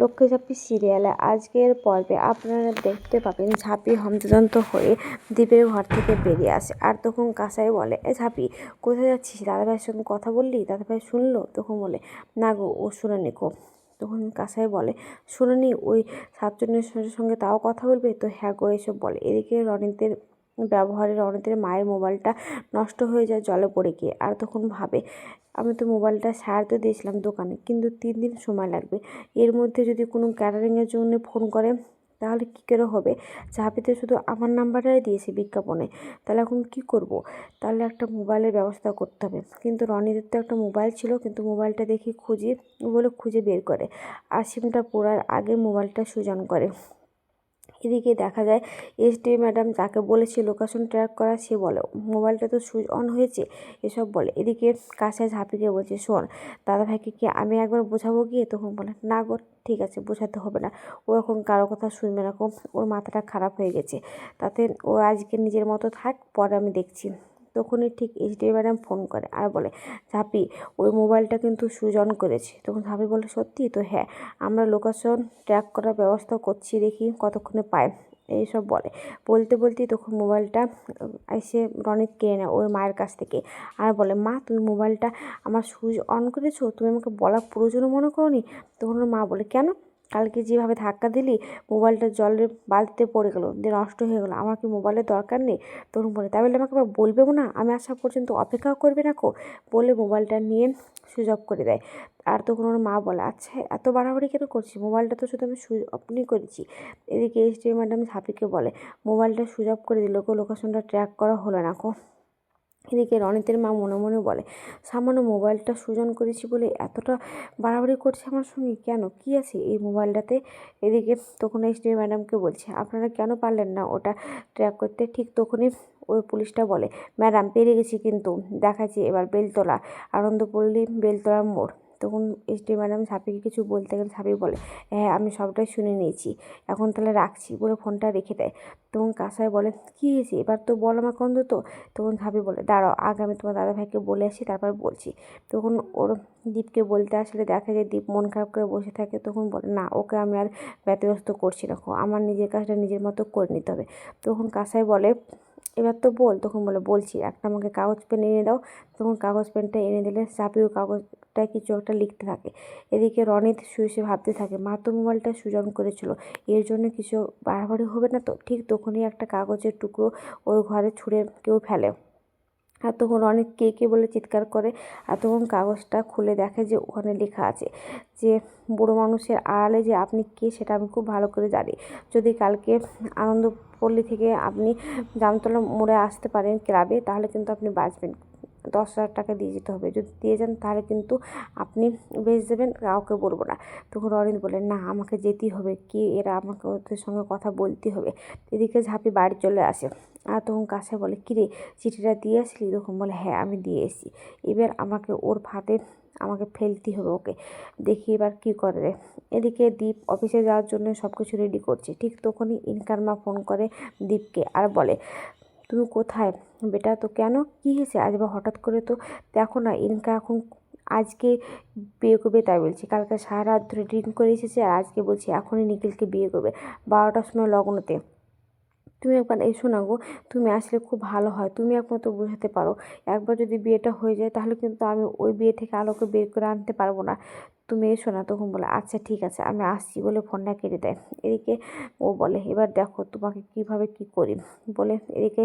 লক্ষ্মী ঝাঁপি সিরিয়ালে আজকের পর্বে আপনারা দেখতে পাবেন ঝাঁপি হন্তদন্ত হয়ে দ্বীপের ঘর থেকে বেরিয়ে আসে। আর তখন কাসাই বলে, এ ঝাঁপি, কোথায় যাচ্ছিস? দাদাভাইয়ের সঙ্গে কথা বললি? দাদাভাই শুনলো? তখন বলে, না গো, ও শুনেনি গো। তখন কাসাই বলে, শুনেনি, ওই সাতজনের সঙ্গে তাও কথা বলবে? তো হ্যাঁ গো, এসব বলে। এদিকে রনিতের ব্যবহারে রনিতের মায়ের মোবাইলটা নষ্ট হয়ে যায়, জলে পড়ে গিয়ে। আর তখন ভাবে, আমি তো মোবাইলটা সারতে দিয়েছিলাম দোকানে, কিন্তু তিন দিন সময় লাগবে। এর মধ্যে যদি কোনো ক্যাটারিংয়ের জন্য ফোন করে, তাহলে কী করে হবে? ঝাঁপিতে শুধু আমার নাম্বারটাই দিয়েছে বিজ্ঞাপনে। তাহলে এখন কি করব? তাহলে একটা মোবাইলের ব্যবস্থা করতে হবে। কিন্তু রনিদের তো একটা মোবাইল ছিল, কিন্তু মোবাইলটা দেখি খুঁজি বলে খুঁজে বের করে। আর সিমটা পড়ার আগে মোবাইলটা সুজন করে। এদিকে দেখা যায় এসডি ম্যাডাম যাকে বলেছে লোকেশন ট্র্যাক করা, সে বলে, মোবাইলটা তো সুইচ অন হয়েছে? এসব বলে। এদিকে কাছে ঝাঁপিকে বলছে, শোন দাদাভাইকে কি আমি একবার বোঝাবো গিয়ে? তখন বলে, না গো, ঠিক আছে, বোঝাতে হবে না। ও এখন কারও কথা শুনবে না ওর মাথাটা খারাপ হয়ে গেছে। তাতে ও আজকে নিজের মতো থাক, পরে আমি দেখছি। তখনই ঠিক এইচডি ম্যাডাম ফোন করে আর বলে, ঝাঁপি, ওই মোবাইলটা কিন্তু সুজন করেছে। তখন ঝাঁপি বলে, সত্যি? তো হ্যাঁ আমরা লোকেশন ট্র্যাক করার ব্যবস্থা করছি, দেখি কতক্ষণে পায় এইসব বলে। বলতে বলতেই তখন মোবাইলটা এসে রনিত কেড়ে নেয় ওর মায়ের কাছ থেকে আর বলে, মা, তুমি মোবাইলটা আমার সুইচ অন করেছ? তুমি আমাকে বলার প্রয়োজনও মনে করো নি তখন মা বলে, কেন? কালকে যেভাবে ধাক্কা দিলি, মোবাইলটা জলের বালতিতে পড়ে গেলো, দিয়ে নষ্ট হয়ে গেলো। আমার কি মোবাইলের দরকার নেই? তরুণ বলে তাই বলে আমাকে আবার বলবেও না? আমি আসা পর্যন্ত অপেক্ষাও করবে না কো? বলে মোবাইলটা নিয়ে সুইচ অফ করে দেয়। আর তখন ওর মা বলে আচ্ছা এত বাড়াবাড়ি কেন করছি মোবাইলটা তো শুধু আমি সুইচ অফই করেছি। এদিকে এস ম্যাডাম ঝাঁপিকে বলে, মোবাইলটা সুইচ অফ করে দিল লোকেশনটা ট্র্যাক করা হলো না কো। এদিকে রনিতের মা মনে মনে বলে, সামান্য মোবাইলটা সুজন করেছি বলে এতটা বাড়াবাড়ি করছে আমার সঙ্গে কেন? কি আছে এই মোবাইলটাতে? এদিকে তখন এসডি ম্যাডামকে বলছে, আপনারা কেন পারলেন না ওটা ট্র্যাক করতে? ঠিক তখনই ওই পুলিশটা বলে, ম্যাডাম, পেরে গেছি কিন্তু, দেখাচ্ছি এবার বেলতলা, আনন্দপল্লী বেলতলা মোড়। তখন এসডি ম্যাডাম ঝাঁপিকে কিছু বলতে গেলে ঝাঁপি বলে হ্যাঁ আমি সবটাই শুনে নিয়েছি। এখন তাহলে রাখছি। বলে ফোনটা রেখে দেয়। তখন কাসায় বলে, কী হয়েছে? এবার তো বল কন্দ তো? তখন ঝাঁপি বলে, দাঁড়াও, আগে আমি তোমার দাদাভাইকে বলে আসি, তারপর বলছি। তখন ওর দীপকে বলতে আসলে দেখা যায় দীপ মন খারাপ করে বসে থাকে। তখন বলে, না, ওকে আমি আর ব্যতিব্যস্ত করছি না। আমার নিজের কাজটা নিজের মতো করে নিতে হবে। তখন কাসায় বলে এবার তো বল, তখন বলে, বলছি, একটা আমাকে কাগজ পেন এনে দাও। তখন কাগজ পেনটা এনে দিলে চাপিও কাগজটা কিছু একটা লিখতে থাকে। এদিকে রনিত শুয়ে শুয়ে ভাবতে থাকে, মা, তো মোবাইলটা সুজন করেছিল, এর জন্য কিছু বাড়াবাড়ি হবে না তো? ঠিক তখনই একটা কাগজের টুকরো ওর ঘরে ছুঁড়ে কেউ ফেলে। আর তখন অনেক কে কে বলে চিৎকার করে আর তখন কাগজটা খুলে দেখে যে ওখানে লেখা আছে যে, বুড়ো মানুষের আড়ালে যে আপনি কে সেটা আমি খুব ভালো করে জানি। যদি কালকে আনন্দপল্লী থেকে আপনি জামতলা মোড়ে আসতে পারেন ক্লাবে, তাহলে কিন্তু আপনি বাঁচবেন। দশ হাজার টাকা দিয়ে যেতে হবে। যদি দিয়ে যান তাহলে কিন্তু আপনি বেচ দেবেন কাউকে বলব না। তখন অরিন্দ বলে, না, আমাকে যেতেই হবে। কি এরা আমাকে ওদের সঙ্গে কথা বলতে হবে? এদিকে ঝাঁপি বাড়ি চলে আসে। আর তখন কাছে বলে কিরে চিঠিটা দিয়ে আসলি? তখন বলে হ্যাঁ আমি দিয়ে এসেছি। এবার আমাকে ওর ফাঁদে আমাকে ফেলতে হবে ওকে। দেখি এবার কী করে এদিকে দীপ অফিসে যাওয়ার জন্য সব কিছু রেডি করছে। ঠিক তখনই ইনকারমা ফোন করে দীপকে আর বলে তুমি কোথায়? বেটা, তো কেন? কী হয়েছে? আজ বা হঠাৎ করে তো দেখো না, ইনকা এখন আজকে বিয়ে করবে তাই বলছি। কালকে সারা রাত ধরে ড্রিঙ্ক করে এসেছে আর আজকে বলছি এখনই নিখিলকে বিয়ে করবে। বারোটার সময় লগ্নতে। তুমি একবার এসো না গো, তুমি আসলে খুব ভালো হয়। তুমি একমাত্র বোঝাতে পারো। একবার যদি বিয়েটা হয়ে যায় তাহলে কিন্তু আমি ওই বিয়ে থেকে আলোকে বের করে আনতে পারব না। তুমি এসো না। তখন বলে আচ্ছা ঠিক আছে আমি আসছি বলে ফোনটা কেটে দেয়। এদিকে ও বলে, এবার দেখো তোমাকে কীভাবে কি করি? বলে, এদিকে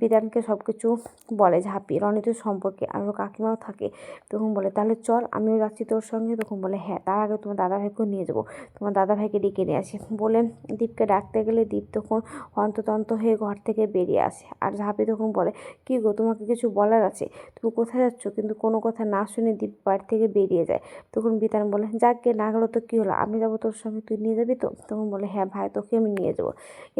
বিধানকে সব কিছু বলে ঝাঁপি রনিতের সম্পর্কে, আর কাকিমাও থাকে। তখন বলে, তাহলে চল, আমিও যাচ্ছি তোর সঙ্গে। তখন বলে হ্যাঁ তার আগে তোমার দাদাভাইকেও নিয়ে যাব। তোমার দাদাভাইকে ডেকে নিয়ে আসি। বলে দীপকে ডাকতে গেলে দীপ তখন অন্ততন্ত হয়ে ঘর থেকে বেরিয়ে আসে। আর ঝাঁপি তখন বলে, কী গো, তোমাকে কিছু বলার আছে? তুমি কোথায় যাচ্ছ? কিন্তু কোনো কথা না শুনে দীপ বাড়ি থেকে বেরিয়ে যায়। তখন বিতান বলে, যাক গে, না গেলো তো কী হলো? আমি যাব তোর সঙ্গে, তুই নিয়ে যাবি তো? তখন বলে হ্যাঁ ভাই, তোকে আমি নিয়ে যাব।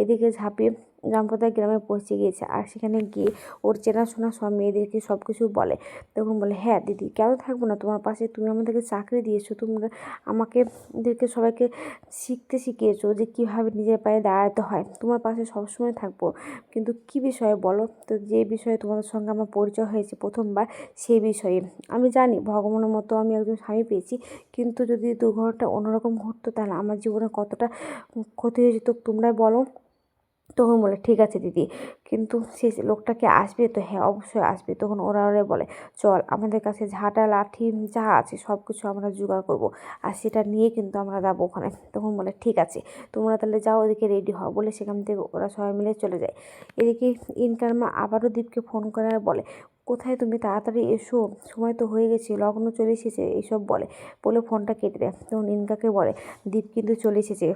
এদিকে ঝাঁপিয়ে জামপদা গ্রামে পৌঁছে গিয়েছে আর সেখানে গিয়ে ওর চেনাশোনা সব মেয়েদেরকে সব কিছু বলে। তখন বলে হ্যাঁ দিদি, কেন থাকব না? তোমার পাশে তুমি আমাদেরকে চাকরি দিয়েছ, তোমরা আমাকে এদেরকে সবাইকে শিখতে শিখিয়েছো যে কীভাবে নিজের পায়ে দাঁড়াতে হয়। তোমার পাশে সবসময় থাকব। কিন্তু কী বিষয়ে বলো? তো যে বিষয়ে তোমাদের সঙ্গে আমার পরিচয় হয়েছে প্রথমবার, সেই বিষয়ে। আমি জানি, ভগবানের মতো আমি একজন স্বামী পেয়েছি। কিন্তু যদি দুর্ঘটনাটা অন্যরকম ঘটতো, তাহলে আমার জীবনে কতটা ক্ষতি হয়ে যেত তোমরা বলো। তখন বলে, ঠিক আছে দিদি। কিন্তু সে লোকটাকে আসবে তো হ্যাঁ অবশ্যই আসবে। তখন ওরা ওরা বলে, চল, আমাদের কাছে ঝাঁটা, লাঠি, যা আছে সব কিছু আমরা জোগাড় করব। আর সেটা নিয়ে কিন্তু আমরা যাব ওখানে। তখন বলে, ঠিক আছে, তোমরা তাহলে যাও ওদিকে রেডি হও। বলে সেখান থেকে ওরা সবাই মিলে চলে যায়। এদিকে ইনকার মা আবারও দীপকে ফোন করে আর বলে কোথায় তুমি তাড়াতাড়ি এসো? সময় তো হয়ে গেছে, লগ্ন চলে এসেছে এইসব বলে। বলে ফোনটা কেটে দেয়। তখন ইনকাকে বলে, দীপ কিন্তু চলে এসেছে।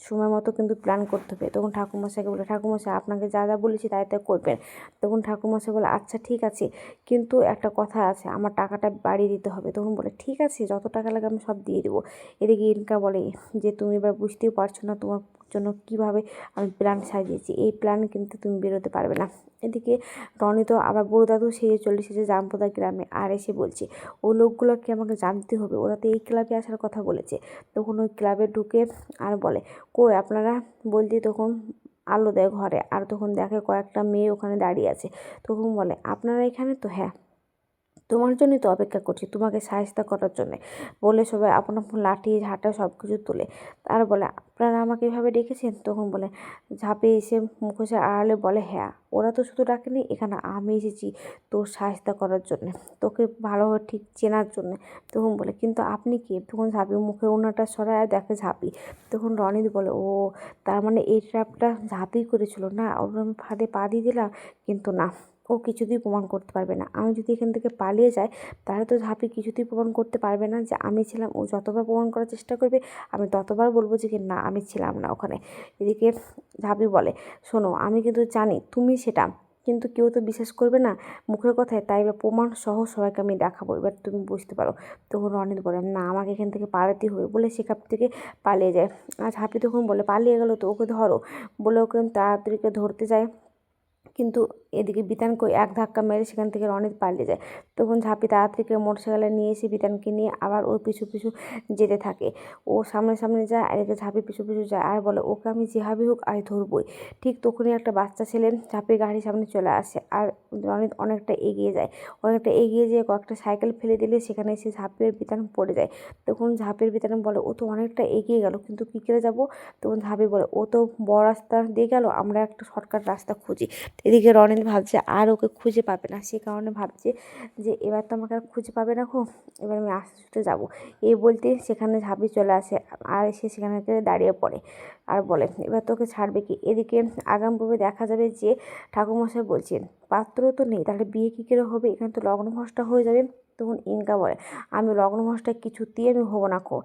সময় মতো কিন্তু প্ল্যান করতে হবে। তখন ঠাকুরমশাইকে বলে, ঠাকুরমশাই, আপনাকে যা যা বলেছি তাই তাই করবেন। তখন ঠাকুরমশাই বলে আচ্ছা ঠিক আছে। কিন্তু একটা কথা আছে, আমার টাকাটা বাড়িয়ে দিতে হবে। তখন বলে, ঠিক আছে, যত টাকা লাগে আমি সব দিয়ে দেবো। এদিকে ইনকা বলে, যে তুমি এবার বুঝতেও পারছ না তোমার জন্য কীভাবে আমি প্ল্যান সাজিয়েছি, এই প্ল্যান কিন্তু তুমি বেরোতে পারবে না। এদিকে রনি তো আবার বড় দাদু সেরে চলে এসেছে জামপদা গ্রামে, আর এসে বলছে, ও লোকগুলোকে আমাকে জানতে হবে, ওরা তো এই ক্লাবে আসার কথা বলেছে। তখন ওই ক্লাবে ঢুকে আর বলে, কই আপনারা? বলতে তখন আলো দেয় ঘরে। আর তখন দেখে কয়েকটা মেয়ে ওখানে দাঁড়িয়ে আছে। তখন বলে, আপনারা এখানে? তো হ্যাঁ তোমার জন্যই তো অপেক্ষা করছি, তোমাকে সাহায্য করার জন্যে। বলে সবাই আপন আপন লাঠি, ঝাঁটা সব কিছু তুলে। আর বলে, আপনারা আমাকে এভাবে ডেকেছেন? তখন বলে, ঝাঁপে এসে মুখোশের আড়ালে বলে হ্যাঁ ওরা তো শুধু ডাকেনি, এখানে আমি এসেছি তোর সাহায্য করার জন্যে, তোকে ভালোভাবে ঠিক চেনার জন্যে। তখন বলে, কিন্তু আপনি কে? তখন ঝাঁপি মুখে ওনাটা সরায় দেখে ঝাঁপি। তখন রনিত বলে, ও, তার মানে এই ট্র্যাপটা ঝাঁপি করেছিল না? ওর আমি ফাঁদে পা দিয়ে দিলাম, কিন্তু না। ও কিছুতেই প্রমাণ করতে পারবে না। আমি যদি এখান থেকে পালিয়ে যাই, তাহলে তো ঝাঁপি কিছুতেই প্রমাণ করতে পারবে না যে আমি ছিলাম, ও যতবার প্রমাণ করার চেষ্টা করবে, আমি ততবার বলব যে কি না, আমি ছিলাম না ওখানে। এদিকে ঝাঁপি বলে, শোনো, আমি কিন্তু জানি তুমি সেটা, কিন্তু কেউ তো বিশ্বাস করবে না মুখের কথায়, তাই এবার প্রমাণ সহ সবাইকে আমি দেখাবো। এবার তুমি বুঝতে পারো। তখন রনিত বলে, না, আমাকে এখান থেকে পালাতে হবে বলে সেখান থেকে পালিয়ে যায়। আর ঝাঁপি তখন বলে, পালিয়ে গেলো তো, ওকে ধরো। বলে, ওকে তাড়াতাড়িকে ধরতে যায় কিন্তু এদিকে বিতানকে এক ধাক্কা মেরে সেখান থেকে রনিত পালিয়ে যায়। তখন ঝাঁপি তাড়াতাড়ি করে মোটরসাইকেলে নিয়ে এসে বিতানকে নিয়ে আবার ওর পিছু পিছু যেতে থাকে। ও সামনে সামনে যায়, আর এদিকে ঝাঁপি পিছু পিছু যায় আর বলে, ওকে আমি যেভাবে হোক আর ধরবই। ঠিক তখনই একটা বাচ্চা ছেলে ঝাঁপি গাড়ির সামনে চলে আসে আর রনিত অনেকটা এগিয়ে যায়। অনেকটা এগিয়ে যেয়ে কয়েকটা সাইকেল ফেলে দিলে সেখানে এসে ঝাঁপির বিতান পড়ে যায়। তখন ঝাঁপের বিতান বলে, ও তো অনেকটা এগিয়ে গেল, কিন্তু কী করে যাব? তখন ঝাঁপি বলে, ও তো বড় রাস্তা দিয়ে গেল, আমরা একটা শর্টকাট রাস্তা খুঁজি। এদিকে রনিত ভাবছে আর ওকে খুঁজে পাবে না। সে কারণে ভাবছে যে, এবার তো আমাকে আর খুঁজে পাবে না খো এবার আমি আস্তে আস্তে যাব। এই বলতে সেখানে ঝাঁপি চলে আসে আর এসে সেখানে দাঁড়িয়ে পড়ে আর বলে, এবার তোকে ছাড়বে কি? এদিকে আগাম পূর্বে দেখা যাবে যে ঠাকুরমশাই বলছেন, পাত্র তো নেই, তাহলে বিয়ে কী করে হবে? এখানে তো লগ্ন ভ্রষ্টা হয়ে যাবে। তখন ইনকা বলে আমি লগ্ন মাসটা কিছুতেই আমি হব না কো।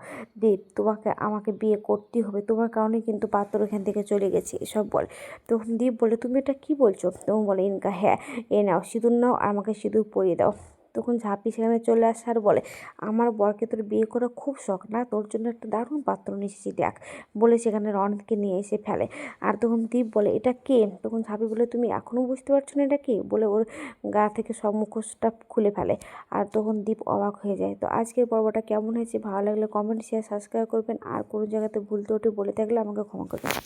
দীপ তোমাকে, আমাকে বিয়ে করতেই হবে। তোমার কারণে কিন্তু পাত্র এখান থেকে চলে গেছে, এসব বলে। তখন দীপ বলে, তুমি এটা কি বলছো? তখন বলে, ইনকা হ্যাঁ এ নাও, সিঁদুর নাও আমাকে সিঁদুর পরিয়ে দাও। তখন ঝাঁপি সেখানে চলে আসে আর বলে, আমার বরকে তোর বিয়ে করা খুব শখ না? তোর জন্য একটা দারুণ পাত্র নিয়ে এসেছি দেখ। বলে সেখানে রনকে নিয়ে এসে ফেলে। আর তখন দীপ বলে, এটা কে? তখন ঝাঁপি বলে, তুমি এখনও বুঝতে পারছ না এটা কে? বলে ওর গা থেকে সব মুখোশটা খুলে ফেলে। আর তখন দীপ অবাক হয়ে যায়। তো আজকের পর্বটা কেমন হয়েছে? ভালো লাগলে কমেন্ট শেয়ার সাবস্ক্রাইব করবেন। আর কোনো জায়গাতে ভুল ত্রুটি বলে থাকলে আমাকে ক্ষমা করবেন।